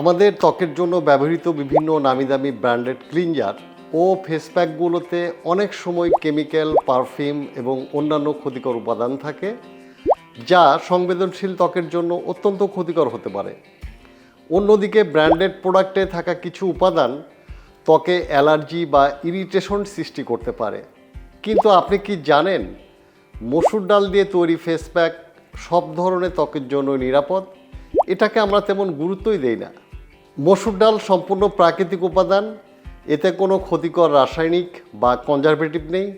আমাদের ত্বকের জন্য ব্যবহৃত বিভিন্ন নামি দামি ব্র্যান্ডেড ক্লিনজার ও ফেস প্যাকগুলোতে অনেক সময় কেমিক্যাল, পারফিউম এবং অন্যান্য ক্ষতিকর উপাদান থাকে, যা সংবেদনশীল ত্বকের জন্য অত্যন্ত ক্ষতিকর হতে পারে। অন্যদিকে ব্র্যান্ডেড প্রোডাক্টে থাকা কিছু উপাদান ত্বকে অ্যালার্জি বা ইরিটেশন সৃষ্টি করতে পারে। কিন্তু আপনি কি জানেন, মসুর ডাল দিয়ে তৈরি ফেস প্যাক সব ধরনের ত্বকের জন্য নিরাপদ? এটাকে আমরা তেমন গুরুত্বই দেই না। মসুর ডাল সম্পূর্ণ প্রাকৃতিক উপাদান, এতে কোনো ক্ষতিকর রাসায়নিক বা কনজারভেটিভ নেই,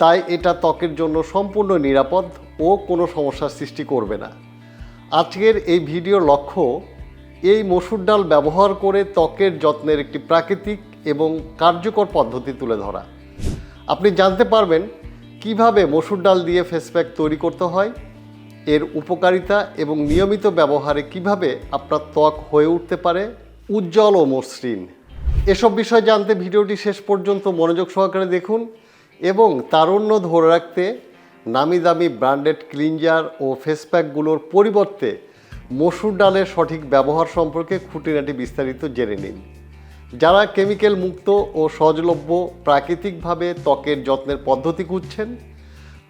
তাই এটা ত্বকের জন্য সম্পূর্ণ নিরাপদ ও কোনো সমস্যার সৃষ্টি করবে না। আজকের এই ভিডিওর লক্ষ্য, এই মসুর ডাল ব্যবহার করে ত্বকের যত্নের একটি প্রাকৃতিক এবং কার্যকর পদ্ধতি তুলে ধরা। আপনি জানতে পারবেন কীভাবে মসুর ডাল দিয়ে ফেস প্যাক তৈরি করতে হয় এর উপকারিতা এবং নিয়মিত ব্যবহারে কীভাবে আপনার ত্বক হয়ে উঠতে পারে? উজ্জ্বল ও মসৃণ। এসব বিষয় জানতে ভিডিওটি শেষ পর্যন্ত মনোযোগ সহকারে দেখুন এবং তারুণ্য ধরে রাখতে নামি দামি ব্র্যান্ডেড ক্লিনজার ও ফেস প্যাকগুলোর পরিবর্তে মসুর ডালের সঠিক ব্যবহার সম্পর্কে খুঁটিনাটি বিস্তারিত জেনে নিন। যারা কেমিক্যাল মুক্ত ও সহজলভ্য প্রাকৃতিকভাবে ত্বকের যত্নের পদ্ধতি খুঁজছেন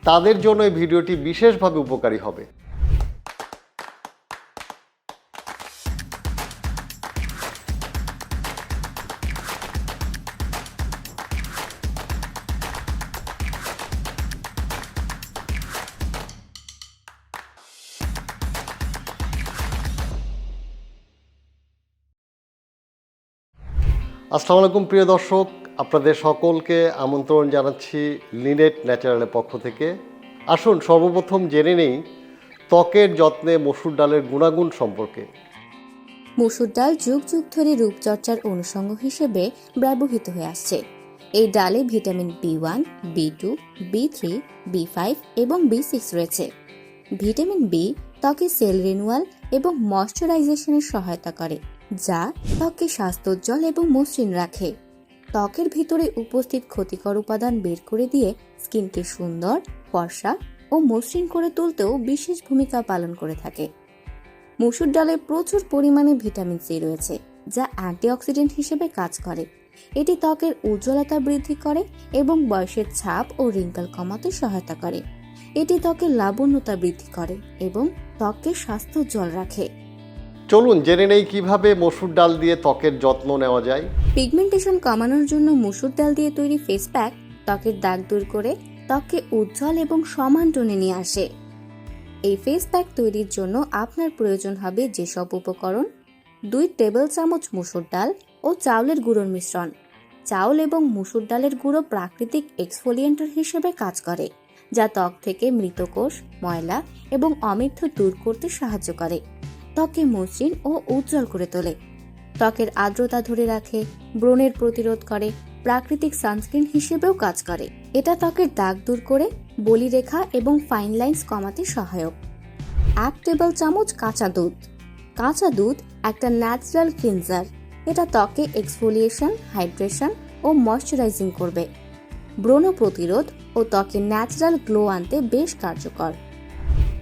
তাদের জন্য এই ভিডিওটি বিশেষভাবে উপকারী হবে। আসসালামু আলাইকুম প্রিয় দর্শক। আপনাদের সকলকে আমন্ত্রণ জানাচ্ছি লিনেট ন্যাচারালের পক্ষ থেকে। আসুন, সর্বপ্রথম জেনে নেই ত্বকের যত্নে মসুর ডালের গুণাগুণ সম্পর্কে। মসুর ডাল যুগ যুগ ধরে রূপচর্চার অনুষঙ্গ হিসেবে ব্যবহৃত হয়ে আসছে। এই ডালে vitamin B one, B two, B three, B five এবং বি সিক্স রয়েছে। ভিটামিন বি ত্বকে সেল রিনুয়াল এবং ময়শ্চারাইজেশনের সহায়তা করে, যা ত্বককে স্বাস্থ্যোজ্জ্বল এবং মসৃণ রাখে। ত্বকের ভিতরে উপস্থিত ক্ষতিকর উপাদান বের করে দিয়ে স্কিনকে সুন্দর, ফর্সা ও মসৃণ করে তুলতেও বিশেষ ভূমিকা পালন করে থাকে। মসুর ডালে প্রচুর পরিমাণে ভিটামিন সি রয়েছে, যা অ্যান্টিঅক্সিডেন্ট হিসেবে কাজ করে। এটি ত্বকের উজ্জ্বলতা বৃদ্ধি করে এবং বয়সের ছাপ ও রিঙ্কল কমাতে সহায়তা করে। এটি ত্বকের লাবণ্যতা বৃদ্ধি করে এবং ত্বকের ত্বককে স্বাস্থ্যোজ্জ্বল রাখে। চলুন জেনে নেই কীভাবে মসুর ডাল দিয়ে ত্বকের যত্ন নেওয়া যায়। পিগমেন্টেশন কমানোর জন্য মসুর ডাল দিয়ে তৈরি ফেস প্যাক ত্বকের দাগ দূর করে ত্বককে উজ্জ্বল এবং সমান টোনে নিয়ে আসে। এই ফেস প্যাক তৈরির জন্য আপনার প্রয়োজন হবে যেসব উপকরণ, দুই টেবিল চামচ মুসুর ডাল ও চাউলের গুঁড়োর মিশ্রণ। চাউল এবং মুসুর ডালের গুঁড়ো প্রাকৃতিক এক্সফোলিয়েন্টার হিসেবে কাজ করে, যা ত্বক থেকে মৃত কোষ, ময়লা এবং অমেথ্য দূর করতে সাহায্য করে। ত্বকে মসৃণ ও উজ্জ্বল করে তোলে। ত্বকের আর্দ্রতা ধরে রাখে, ব্রণের প্রতিরোধ করে, প্রাকৃতিক সানস্ক্রিন হিসেবেও কাজ করে। এটা ত্বকের দাগ দূর করে বলিরেখা এবং ফাইন লাইন্স কমাতে সহায়ক। এক টেবিল চামচ কাঁচা দুধ। কাঁচা দুধ একটা ন্যাচারাল ক্লিনজার। এটা ত্বকে এক্সফোলিয়েশন, হাইড্রেশন ও ময়শ্চারাইজিং করবে। ব্রণ প্রতিরোধ ও ত্বকে ন্যাচারাল গ্লো আনতে বেশ কার্যকর।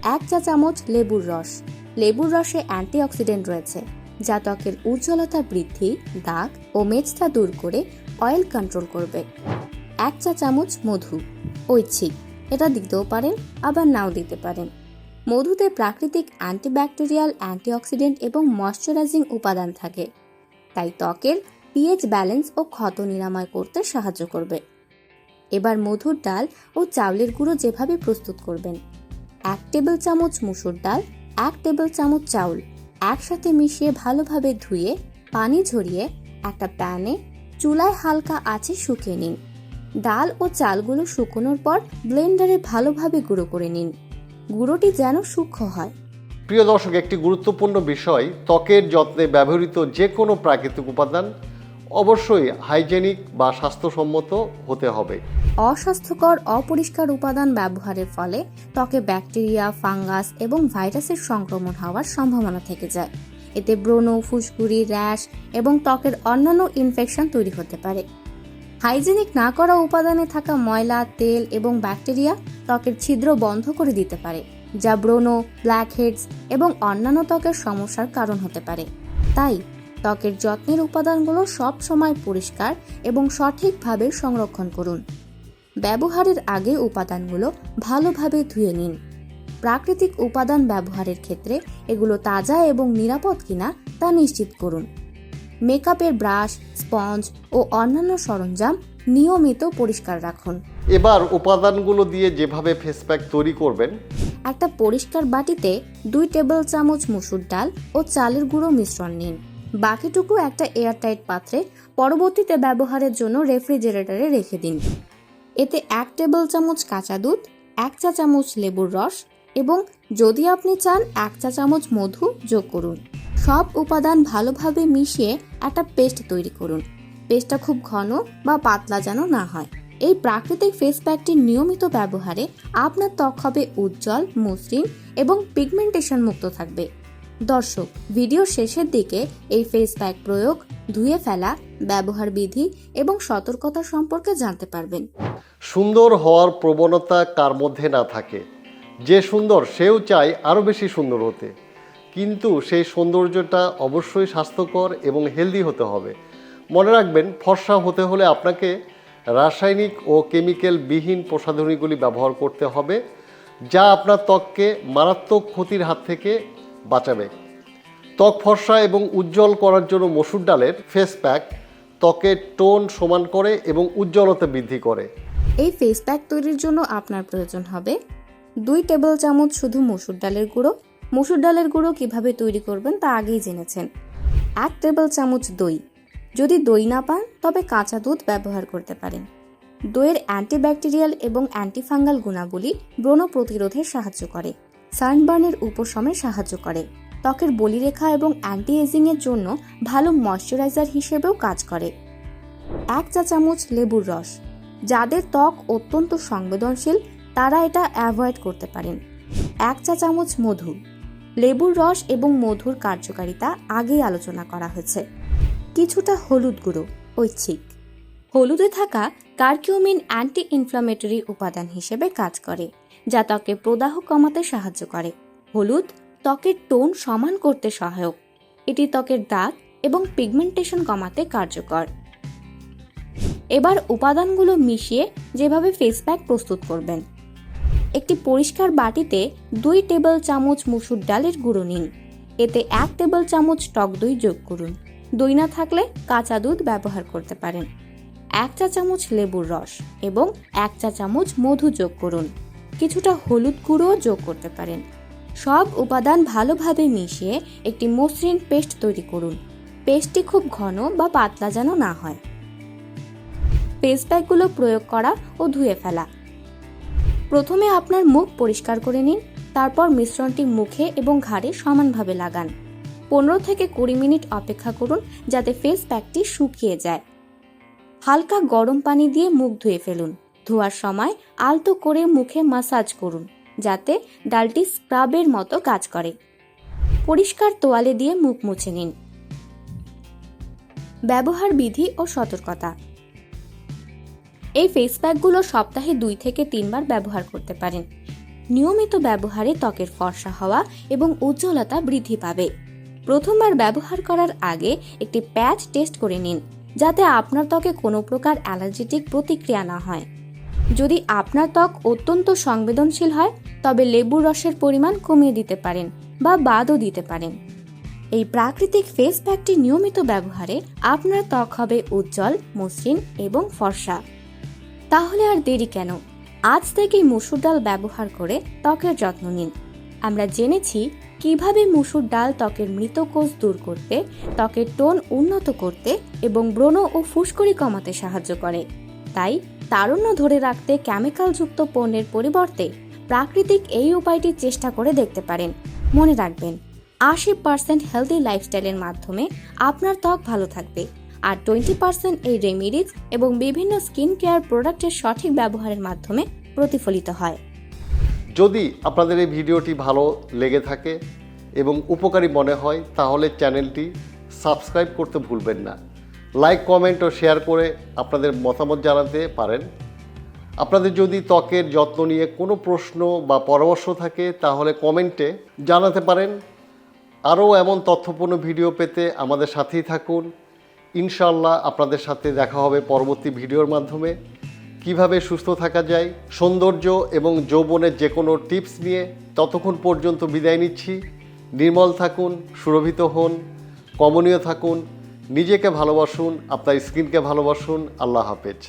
এক চা চামচ লেবুর রস। লেবুর রসে অ্যান্টিঅক্সিডেন্ট রয়েছে, যা ত্বকের উজ্জ্বলতা বৃদ্ধি, দাগ ও মেজতা দূর করে অয়েল কন্ট্রোল করবে। এক চা চামচ মধু। ঐচ্ছিক এটা দিতেও পারেন, আবার নাও দিতে পারেন। মধুতে প্রাকৃতিক অ্যান্টিব্যাকটেরিয়াল অ্যান্টিঅক্সিডেন্ট এবং ময়শ্চারাইজিং উপাদান থাকে। তাই ত্বকের পিএইচ ব্যালেন্স ও ক্ষত নিরাময় করতে সাহায্য করবে। এবার মধুর ডাল ও চাউলের গুঁড়ো যেভাবে প্রস্তুত করবেন, এক টেবিল চামচ মুসুর ডাল এক টেবিল চামচ চাউল একসাথে মিশিয়ে ভালোভাবে ধুয়ে, পানি ঝরিয়ে একটা প্যানে চুলায় হালকা আঁচে শুকিয়ে নিন। ডাল ও চালগুলো শুকোনোর পর ব্লেন্ডারে ভালোভাবে গুঁড়ো করে নিন। গুঁড়োটি যেন সূক্ষ্ম হয়। প্রিয় দর্শক, একটি গুরুত্বপূর্ণ বিষয়, ত্বকের যত্নে ব্যবহৃত যে কোনো প্রাকৃতিক উপাদান অবশ্যই হাইজেনিক বা স্বাস্থ্যসম্মত হতে হবে। অস্বাস্থ্যকর, অপরিষ্কার উপাদান ব্যবহারের ফলে ত্বকে ব্যাকটেরিয়া, ফাঙ্গাস এবং ভাইরাসের সংক্রমণ হওয়ার সম্ভাবনা থেকে যায়। এতে ব্রণ, ফুসকুড়ি, র্যাশ এবং ত্বকের অন্যান্য ইনফেকশন তৈরি হতে পারে। হাইজেনিক না করা উপাদানে থাকা ময়লা, তেল এবং ব্যাকটেরিয়া ত্বকের ছিদ্র বন্ধ করে দিতে পারে, যা ব্রণ ব্ল্যাক হেডস এবং অন্যান্য ত্বকের সমস্যার কারণ হতে পারে। তাই ত্বকের যত্নের উপাদানগুলো সব সময় পরিষ্কার এবং সঠিকভাবে সংরক্ষণ করুন। ব্যবহারের আগে উপাদানগুলো ভালোভাবে ধুয়ে নিন। প্রাকৃতিক উপাদান ব্যবহারের ক্ষেত্রে এগুলো তাজা এবং নিরাপদ কিনা তা নিশ্চিত করুন। মেকআপের ব্রাশ স্পঞ্জ ও অন্যান্য সরঞ্জাম নিয়মিত পরিষ্কার রাখুন। এবার উপাদানগুলো দিয়ে যেভাবে ফেস প্যাক তৈরি করবেন। একটা পরিষ্কার বাটিতে দুই টেবিল চামচ মুসুর ডাল ও চালের গুঁড়ো মিশ্রণ নিন। বাকিটুকু একটা এয়ারটাইট পাত্রে পরবর্তীতে ব্যবহারের জন্য রেফ্রিজারেটরে রেখে দিন। এতে এক টেবিল চামচ কাঁচা দুধ, এক চা চামচ লেবুর রস এবং যদি আপনি চান এক চা চামচ মধু যোগ করুন। সব উপাদান ভালোভাবে মিশিয়ে একটা পেস্ট তৈরি করুন। পেস্টটা খুব ঘন বা পাতলা যেন না হয়। এই প্রাকৃতিক ফেস প্যাকটির নিয়মিত ব্যবহারে আপনার ত্বক হবে উজ্জ্বল, মসৃণ এবং পিগমেন্টেশন মুক্ত থাকবে। দর্শক, ভিডিও শেষের দিকে এই ফেস প্যাক প্রয়োগ, ধুয়ে ফেলা, ব্যবহার বিধি এবং সতর্কতা সম্পর্কে জানতে পারবেন। সুন্দর হওয়ার প্রবণতা কার মধ্যে না থাকে? যে সুন্দর, সেও চায় আরও বেশি সুন্দর হতে। কিন্তু সেই সৌন্দর্যটা অবশ্যই স্বাস্থ্যকর এবং হেলদি হতে হবে। মনে রাখবেন, ফর্সা হতে হলে আপনাকে রাসায়নিক ও কেমিক্যাল বিহীন প্রসাধনীগুলি ব্যবহার করতে হবে, যা আপনার ত্বককে মারাত্মক ক্ষতির হাত থেকে বাঁচাবে। ত্বক ফর্সা এবং উজ্জ্বল করার জন্য মসুর ডালের ফেস প্যাক ত্বকের টোন সমান করে এবং উজ্জ্বলতা বৃদ্ধি করে। এই ফেস প্যাক তৈরির জন্য আপনার প্রয়োজন হবে দুই টেবিল চামচ শুধু মসুর ডালের গুঁড়ো। মসুর ডালের গুঁড়ো কীভাবে তৈরি করবেন তা আগেই জেনেছেন। এক টেবিল চামচ দই। যদি দই না পান, তবে কাঁচা দুধ ব্যবহার করতে পারেন। দইয়ের অ্যান্টিব্যাকটেরিয়াল এবং অ্যান্টিফাঙ্গাল গুণাবলী ব্রণ প্রতিরোধে সাহায্য করে। সানবার্নের উপশমে সাহায্য করে। ত্বকের বলিরেখা এবং অ্যান্টি এজিংয়ের জন্য ভালো ময়শ্চারাইজার হিসেবেও কাজ করে। এক চা চামচ লেবুর রস। যাদের ত্বক অত্যন্ত সংবেদনশীল, তারা এটা অ্যাভয়েড করতে পারেন। এক চা চামচ মধু। লেবুর রস এবং মধুর কার্যকারিতা আগেই আলোচনা করা হয়েছে। কিছুটা হলুদ গুঁড়ো, ঐচ্ছিক। হলুদে থাকা কার্কিউমিন অ্যান্টি ইনফ্লামেটরি উপাদান হিসেবে কাজ করে। যা ত্বকে প্রদাহ কমাতে সাহায্য করে। হলুদ, ত্বকের টোন সমান করতে সহায়ক। এটি ত্বকের দাগ এবং পিগমেন্টেশন কমাতে কার্যকর। এবার উপাদানগুলো মিশিয়ে যেভাবে ফেস প্যাক প্রস্তুত করবেন। একটি পরিষ্কার বাটিতে দুই টেবিল চামচ মুসুর ডালের গুঁড়ো নিন। এতে এক টেবিল চামচ টক দই যোগ করুন। দই না থাকলে কাঁচা দুধ ব্যবহার করতে পারেন। এক চা চামচ লেবুর রস এবং এক চা চামচ মধু যোগ করুন। কিছুটা হলুদ গুঁড়ো যোগ করতে পারেন। সব উপাদান ভালোভাবে মিশিয়ে একটি মসৃণ পেস্ট তৈরি করুন। পেস্টটি খুব ঘন বা পাতলা যেন না হয়। ফেস প্যাকগুলো প্রয়োগ করা ও ধুয়ে ফেলা। প্রথমে আপনার মুখ পরিষ্কার করে নিন, তারপর মিশ্রণটি মুখে এবং ঘাড়ে সমানভাবে লাগান। পনেরো থেকে কুড়ি মিনিট অপেক্ষা করুন যাতে ফেস প্যাকটি শুকিয়ে যায়। হালকা গরম পানি দিয়ে মুখ ধুয়ে ফেলুন। ধোয়ার সময় আলতো করে মুখে মাসাজ করুন, যাতে ডালটি স্ক্রাবের মতো কাজ করে। পরিষ্কার তোয়ালে দিয়ে মুখ মুছে নিন। ব্যবহার বিধি ও সতর্কতা। এই ফেস প্যাকগুলো সপ্তাহে দুই থেকে তিনবার ব্যবহার করতে পারেন। নিয়মিত ব্যবহারে ত্বকের ফর্সা হওয়া এবং উজ্জ্বলতা বৃদ্ধি পাবে। প্রথমবার ব্যবহার করার আগে একটি প্যাচ টেস্ট করে নিন, যাতে আপনার ত্বকে কোনো প্রকার অ্যালার্জেটিক প্রতিক্রিয়া না হয়। যদি আপনার ত্বক অত্যন্ত সংবেদনশীল হয়, তবে লেবুর রসের পরিমাণ কমিয়ে দিতে পারেন বা বাদও দিতে পারেন। এই প্রাকৃতিক ফেস প্যাকটি নিয়মিত ব্যবহারে আপনার ত্বক হবে উজ্জ্বল, মসৃণ এবং ফর্সা। তাহলে আর দেরি কেন? আজ থেকেই মুসুর ডাল ব্যবহার করে ত্বকের যত্ন নিন। আমরা জেনেছি কীভাবে মুসুর ডাল ত্বকের মৃত কোষ দূর করতে, ত্বকের টোন উন্নত করতে এবং ব্রণ ও ফুসকুড়ি কমাতে সাহায্য করে। তাই তারুণ্য ধরে রাখতে কেমিক্যালযুক্ত পণ্যের পরিবর্তে প্রাকৃতিক এই উপায়টি চেষ্টা করে দেখতে পারেন। মনে রাখবেন, আশি পার্সেন্ট হেলদি লাইফস্টাইলের মাধ্যমে আপনার ত্বক ভালো থাকবে আর টোয়েন্টি পার্সেন্ট এই রেমিডিজ এবং বিভিন্ন স্কিন কেয়ার প্রোডাক্টের সঠিক ব্যবহারের মাধ্যমে প্রতিফলিত হয়। যদি আপনাদের এই ভিডিওটি ভালো লেগে থাকে এবং উপকারী মনে হয়, তাহলে চ্যানেলটি সাবস্ক্রাইব করতে ভুলবেন না। লাইক কমেন্ট ও শেয়ার করে আপনাদের মতামত জানাতে পারেন। আপনাদের যদি ত্বকের যত্ন নিয়ে কোনো প্রশ্ন বা পরামর্শ থাকে, তাহলে কমেন্টে জানাতে পারেন। আরও এমন তথ্যপূর্ণ ভিডিও পেতে আমাদের সাথেই থাকুন। ইনশাল্লাহ আপনাদের সাথে দেখা হবে পরবর্তী ভিডিওর মাধ্যমে। কীভাবে সুস্থ থাকা যায়, সৌন্দর্য এবং যৌবনের যে কোনো টিপস নিয়ে ততক্ষণ পর্যন্ত বিদায় নিচ্ছি। নির্মল থাকুন, সুরভিত হন, কমনীয় থাকুন নিজেকে ভালোবাসুন আপনার স্কিনকে ভালোবাসুন আল্লাহ হাফেজ।